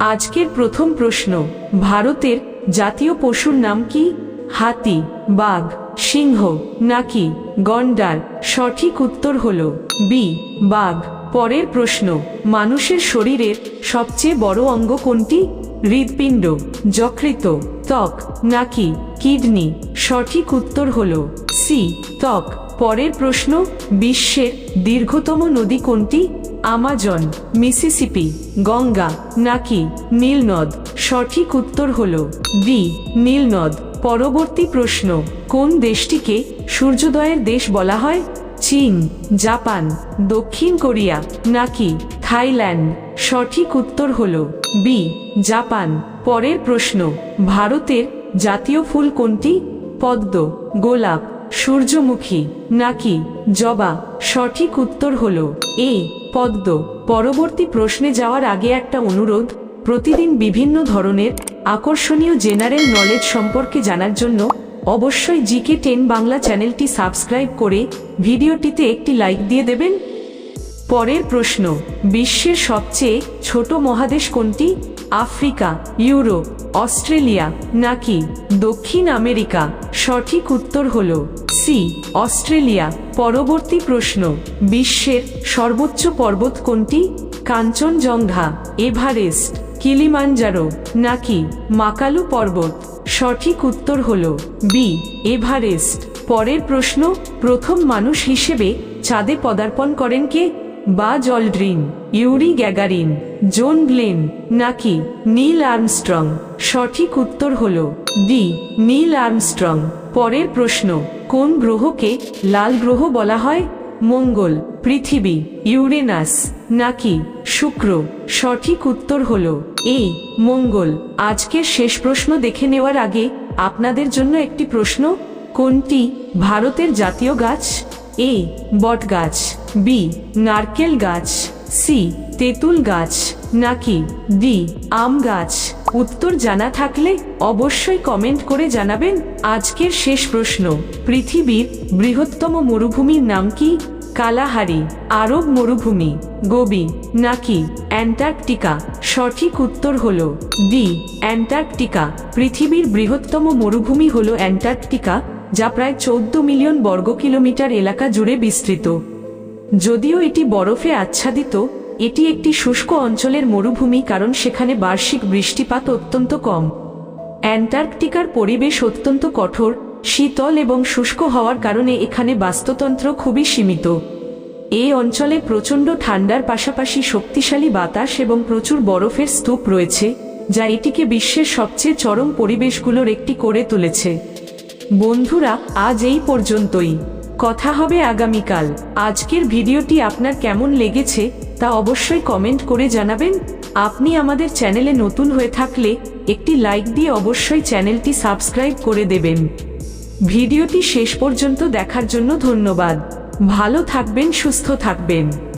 আজকের প্রথম প্রশ্ন, ভারতের জাতীয় পশুর নাম কি? হাতি, বাঘ, সিংহ, নাকি গন্ডার? সঠিক উত্তর হল বি, বাঘ। পরের প্রশ্ন, মানুষের শরীরের সবচেয়ে বড় অঙ্গ কোনটি? হৃদপিণ্ড যকৃত ত্বক, নাকি কিডনি? সঠিক উত্তর হল সি, ত্বক। পরের প্রশ্ন, বিশ্বের দীর্ঘতম নদী কোনটি? আমাজন, মিসিসিপি, গঙ্গা, নাকি নীলনদ? সঠিক উত্তর হল ডি, নীলনদ। পরবর্তী প্রশ্ন, কোন দেশটিকে সূর্যোদয়ের দেশ বলা হয়? চীন, জাপান, দক্ষিণ কোরিয়া, নাকি থাইল্যান্ড? সঠিক উত্তর হল বি, জাপান। পরের প্রশ্ন, ভারতের জাতীয় ফুল কোনটি? পদ্ম, গোলাপ। সূর্যমুখী, নাকি? জবা, সঠিক উত্তর হল এ, পদ্ম। পরবর্তী প্রশ্নে যাওয়ার আগে একটা অনুরোধ, প্রতিদিন বিভিন্ন ধরনের, আকর্ষণীয় জেনারেল নলেজ সম্পর্কে জানার জন্য, অবশ্যই জিকে টেন বাংলা চ্যানেলটি সাবস্ক্রাইব করে ভিডিওটিতে একটি লাইক দিয়ে দেবেন। পরের প্রশ্ন, বিশ্বের সবচেয়ে ছোট মহাদেশ কোনটি? আফ্রিকা, ইউরোপ, অস্ট্রেলিয়া নাকি দক্ষিণ আমেরিকা? সঠিক উত্তর হল সি অস্ট্রেলিয়া। পরবর্তী প্রশ্ন, বিশ্বের সর্বোচ্চ পর্বত কোনটি? কাঞ্চনজঙ্ঘা, এভারেস্ট, কিলিমাঞ্জারো নাকি মাকালু পর্বত? সঠিক উত্তর হল বি এভারেস্ট। পরের প্রশ্ন, প্রথম মানুষ হিসেবে চাঁদে পদার্পণ করেন কে? বা Aldrin Yuri Gagarin, John Glenn নাকি নীল আর্মস্ট্রং? সঠিক উত্তর হল ডি, নীল আর্মস্ট্রং। পরের প্রশ্ন, কোন গ্রহকে লাল গ্রহ বলা হয়? মঙ্গল, পৃথিবী, ইউরেনাস, নাকি শুক্র? সঠিক উত্তর হল এ, মঙ্গল। আজকের শেষ প্রশ্ন দেখে নেওয়ার আগে আপনাদের জন্য একটি প্রশ্ন, কোনটি ভারতের জাতীয় গাছ? এ বট গাছ বি, নারকেল গাছ, সি, তেঁতুল গাছ, নাকি ডি, আম গাছ? উত্তর জানা থাকলে অবশ্যই কমেন্ট করে জানাবেন আজকের শেষ প্রশ্ন। পৃথিবীর বৃহত্তম মরুভূমির নাম কি? কালাহারি, আরব মরুভূমি, গোবি, নাকি অ্যান্টার্কটিকা? সঠিক উত্তর হল ডি, অ্যান্টার্কটিকা। পৃথিবীর বৃহত্তম মরুভূমি হল অ্যান্টার্কটিকা। যা প্রায় চৌদ্দ মিলিয়ন বর্গ কিলোমিটার এলাকা জুড়ে বিস্তৃত। যদিও এটি বরফে আচ্ছাদিত, এটি একটি শুষ্ক অঞ্চলের মরুভূমি কারণ সেখানে বার্ষিক বৃষ্টিপাত অত্যন্ত কম। অ্যান্টার্কটিকার পরিবেশ অত্যন্ত কঠোর, শীতল এবং শুষ্ক হওয়ার কারণে এখানে বাস্তুতন্ত্র খুবই সীমিত। এই অঞ্চলে প্রচণ্ড ঠান্ডার পাশাপাশি শক্তিশালী বাতাস এবং প্রচুর বরফের স্তূপ রয়েছে, যা এটিকে বিশ্বের সবচেয়ে চরম পরিবেশগুলোর একটি করে তুলেছে। বন্ধুরা, আজ এই পর্যন্তই। কথা হবে আগামীকাল। আজকের ভিডিওটি আপনার কেমন লেগেছে, তা অবশ্যই কমেন্ট করে জানাবেন। আপনি আমাদের চ্যানেলে নতুন হয়ে থাকলে, একটি লাইক দিয়ে অবশ্যই চ্যানেলটি সাবস্ক্রাইব করে দেবেন। ভিডিওটি শেষ পর্যন্ত দেখার জন্য ধন্যবাদ। ভালো থাকবেন, সুস্থ থাকবেন।